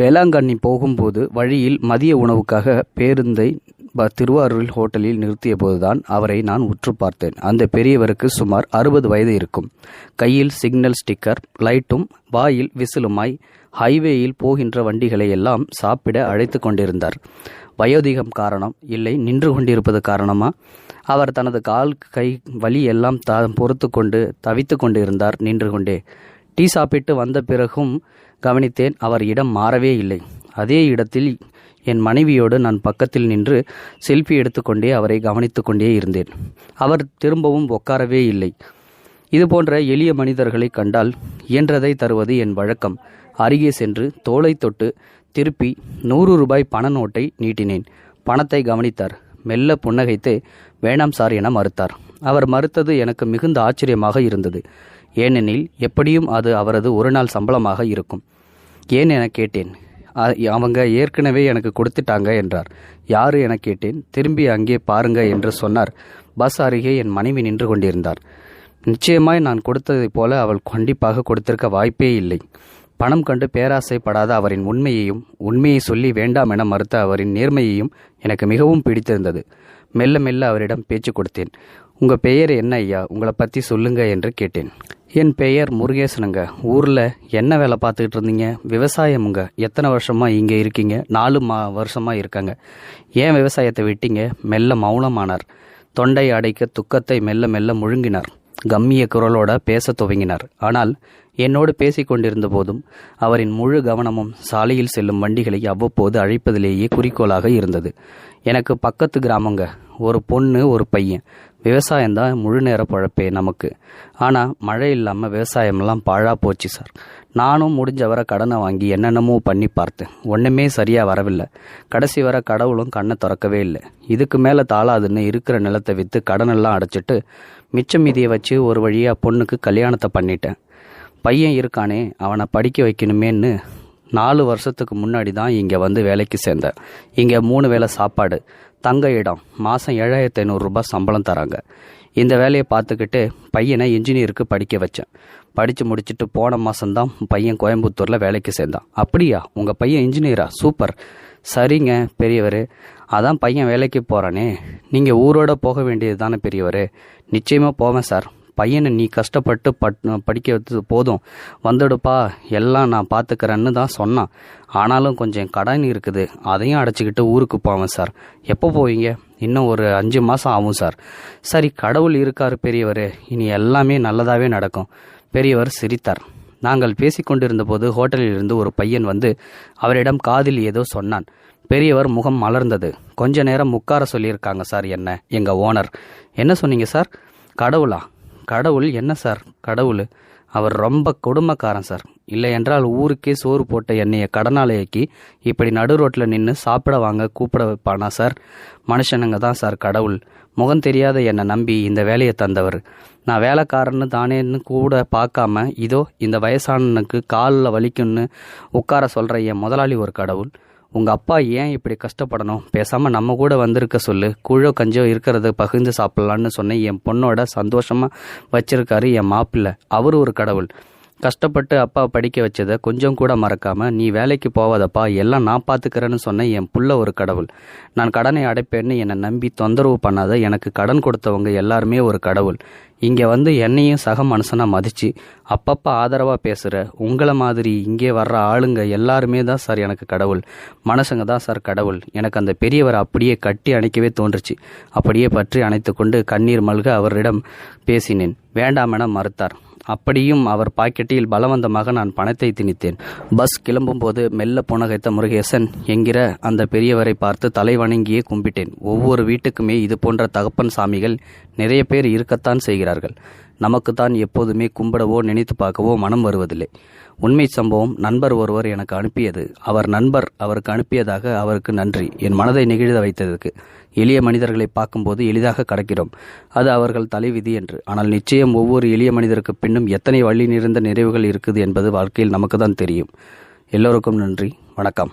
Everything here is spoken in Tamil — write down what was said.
வேளாங்கண்ணி போகும்போது வழியில் மதிய உணவுக்காக பேருந்தை ப- திருவாரூரில் ஹோட்டலில் நிறுத்திய போதுதான் அவரை நான் உற்று பார்த்தேன். அந்த பெரியவருக்கு சுமார் அறுபது வயது இருக்கும். கையில் சிக்னல் ஸ்டிக்கர் லைட்டும் வாயில் விசிலுமாய் ஹைவேயில் போகின்ற வண்டிகளை எல்லாம் சாப்பிட அழைத்து கொண்டிருந்தார். வயோதிகம் காரணம் இல்லை நின்று கொண்டிருப்பது காரணமா? அவர் தனது கால் கை வலி எல்லாம் த பொறுத்து கொண்டு தவித்து கொண்டிருந்தார் நின்று கொண்டே. டீ சாப்பிட்டு வந்த பிறகும் கவனித்தேன் அவர் இடம் மாறவே இல்லை. அதே இடத்தில் என் மனைவியோடு நான் பக்கத்தில் நின்று செல்ஃபி எடுத்துக்கொண்டே அவரை கவனித்துக்கொண்டே இருந்தேன். அவர் திரும்பவும் உட்காரவே இல்லை. இது போன்ற எளிய மனிதர்களை கண்டால் இயன்றதை தருவது என் வழக்கம். அருகே சென்று தோலை தொட்டு திருப்பி நூறு ரூபாய் பண நோட்டை நீட்டினேன். பணத்தை கவனித்தார். மெல்ல புன்னகைத்து வேண்டாம் சார் என மறுத்தார். அவர் மறுத்தது எனக்கு மிகுந்த ஆச்சரியமாக இருந்தது. ஏனெனில் எப்படியும் அது அவரது ஒரு நாள் சம்பளமாக இருக்கும். ஏன் என கேட்டேன். அவங்க ஏற்கனவே எனக்கு கொடுத்துட்டாங்க என்றார். யாரு என கேட்டேன். திரும்பி அங்கே பாருங்க என்று சொன்னார். பஸ் அருகே என் மனைவி நின்று கொண்டிருந்தார். நிச்சயமாய் நான் கொடுத்ததைப் போல அவள் கண்டிப்பாக கொடுத்திருக்க வாய்ப்பே இல்லை. பணம் கண்டு பேராசைப்படாத அவரின் உண்மையையும் உண்மையை சொல்லி வேண்டாம் என மறுத்த அவரின் நேர்மையையும் எனக்கு மிகவும் பிடித்திருந்தது. மெல்ல மெல்ல அவரிடம் பேச்சு கொடுத்தேன். உங்கள் பெயர் என்ன ஐயா? உங்களை பற்றி சொல்லுங்க என்று கேட்டேன். என் பெயர் முருகேசனுங்க. ஊரில் என்ன வேலை பார்த்துக்கிட்டு இருந்தீங்க? விவசாயமுங்க. எத்தனை வருஷமாக இங்கே இருக்கீங்க? நாலு மா வருஷமாக இருக்காங்க. ஏன் விவசாயத்தை விட்டீங்க? மெல்ல மௌனமானார். தொண்டை அடைக்க துக்கத்தை மெல்ல மெல்ல முழுங்கினார். கம்மிய குரலோட பேசத் துவங்கினார். ஆனால் என்னோடு பேசிக் கொண்டிருந்த போதும் அவரின் முழு கவனமும் சாலையில் செல்லும் வண்டிகளை அவ்வப்போது அழைப்பதிலேயே குறிக்கோளாக இருந்தது. எனக்கு பக்கத்து கிராமங்க. ஒரு பொண்ணு ஒரு பையன். விவசாயம்தான் முழு நேர பழப்பே நமக்கு. ஆனால் மழை இல்லாமல் விவசாயமெல்லாம் பாழாக போச்சு சார். நானும் முடிஞ்ச வரை கடனை வாங்கி என்னென்னமோ பண்ணி பார்த்தேன். ஒன்றுமே சரியாக வரவில்லை. கடைசி வர கடவுளும் கண்ணை திறக்கவே இல்லை. இதுக்கு மேலே தாளாதுன்னு இருக்கிற நிலத்தை விற்று கடனெல்லாம் அடைச்சிட்டு மிச்சம் மீதியை வச்சு ஒரு வழியாக பொண்ணுக்கு கல்யாணத்தை பண்ணிட்டேன். பையன் இருக்கானே அவனை படிக்க வைக்கணுமேன்னு நாலு வருஷத்துக்கு முன்னாடி தான் இங்கே வந்து வேலைக்கு சேர்ந்தேன் இங்கே மூணு வேளை சாப்பாடு தங்க இடம் மாதம் ஏழாயிரத்தி ஐநூறுரூபா சம்பளம் தராங்க. இந்த வேலையை பார்த்துக்கிட்டு பையனை இன்ஜினியருக்கு படிக்க வச்சேன். படித்து முடிச்சுட்டு போன மாதம்தான் பையன் கோயம்புத்தூரில் வேலைக்கு சேர்ந்தான். அப்படியா? உங்கள் பையன் இன்ஜினியரா சூப்பர் சரிங்க பெரியவர். அதான் பையன் வேலைக்கு போகிறானே நீங்கள் ஊரோட போக வேண்டியது தானே பெரியவர். நிச்சயமாக போவேன் சார் பையனை நீ கஷ்டப்பட்டு பட் படிக்க வைத்தது போதும். வந்துடுப்பா எல்லாம் நான் பார்த்துக்கிறேன்னு தான் சொன்னான். ஆனாலும் கொஞ்சம் கடன் இருக்குது. அதையும் அடைச்சிக்கிட்டு ஊருக்கு போவேன் சார். எப்போ போவீங்க? இன்னும் ஒரு அஞ்சு மாதம் ஆகும் சார். சரி கடவுள் இருக்கார் பெரியவர். இனி எல்லாமே நல்லதாகவே நடக்கும். பெரியவர் சிரித்தார். நாங்கள் பேசிக்கொண்டிருந்த போது ஹோட்டலில் இருந்து ஒரு பையன் வந்து அவரிடம் காதில் ஏதோ சொன்னான். பெரியவர் முகம் மலர்ந்தது. கொஞ்ச நேரம் உட்கார சொல்லியிருக்காங்க சார் என்ன? எங்க ஓனர். என்ன சொன்னீங்க சார்? கடவுளா? கடவுள் என்ன சார்? கடவுள். அவர் ரொம்ப கொடுமைக்காரன் சார். இல்லை என்றால் ஊருக்கே சோறு போட்ட என்னைய கடனாளையாக்கி இப்படி நடு ரோட்டில் நின்று சாப்பிட வாங்க கூப்பிட வைப்பானா சார்? மனுஷனுங்க தான் சார் கடவுள். முகம் தெரியாத என்னை நம்பி இந்த வேலையை தந்தவர். நான் வேலைக்காரன்னு தானேன்னு கூட பார்க்காம இதோ இந்த வயசானனுக்கு காலில் வலிக்கும்னு உட்கார சொல்கிற என் முதலாளி ஒரு கடவுள். உங்கள் அப்பா ஏன் இப்படி கஷ்டப்படணும்? பேசாமல் நம்ம கூட வந்திருக்க சொல்லு. கூழோ கஞ்சோ இருக்கிறத பகிர்ந்து சாப்பிட்லான்னு சொன்னேன் என் பொண்ணோட சந்தோஷமாக வச்சிருக்காரு என் மாப்பிள்ளை. அவர் ஒரு கடவுள். கஷ்டப்பட்டு அப்பா படிக்க வச்சதை கொஞ்சம் கூட மறக்காம நீ வேலைக்கு போவாதப்பா எல்லாம் நான் பார்த்துக்கிறேன்னு சொன்ன என் புள்ள ஒரு கடவுள். நான் கடனை அடைப்பேன்னு என்னை நம்பி தொந்தரவு பண்ணாத எனக்கு கடன் கொடுத்தவங்க எல்லாருமே ஒரு கடவுள். இங்கே வந்து என்னையும் சக மனுஷனாக மதிச்சு அப்பப்போ ஆதரவாக பேசுகிற உங்களை மாதிரி இங்கே வர்ற ஆளுங்க எல்லாருமே தான் சார் எனக்கு கடவுள். மனுஷங்க தான் சார் கடவுள். எனக்கு அந்த பெரியவர் அப்படியே கட்டி அணைக்கவே தோன்றுச்சு. அப்படியே பற்றி அணைத்து கொண்டு கண்ணீர் மல்க அவரிடம் பேசினேன். வேண்டாம் என மறுத்தார். அப்படியும் அவர் பாக்கெட்டில் பலவந்தமாக நான் பணத்தை திணித்தேன். பஸ் கிளம்பும்போது மெல்ல புனகைத்த முருகேசன் என்கிற அந்த பெரியவரை பார்த்து தலை வணங்கியே கும்பிட்டேன். ஒவ்வொரு வீட்டுக்குமே இது போன்ற தகப்பன் சாமிகள் நிறைய பேர் இருக்கத்தான் செய்கிறார்கள். நமக்குத்தான் எப்போதுமே கும்பிடவோ நினைத்து பார்க்கவோ மனம் வருவதில்லை. உண்மை சம்பவம் நண்பர் ஒருவர் எனக்கு அனுப்பியது. அவர் நண்பர் அவருக்கு அனுப்பியதாக அவருக்கு நன்றி. என் மனதை நெகிழ்த வைத்ததற்கு. எளிய மனிதர்களை பார்க்கும்போது எளிதாக கடக்கிறோம். அது அவர்கள் தலைவிதி என்று. ஆனால் நிச்சயம் ஒவ்வொரு எளிய மனிதருக்கு பின்னும் எத்தனை வழி நிறைந்த நிறைவுகள் இருக்குது என்பது வாழ்க்கையில் நமக்கு தான் தெரியும். எல்லோருக்கும் நன்றி. வணக்கம்.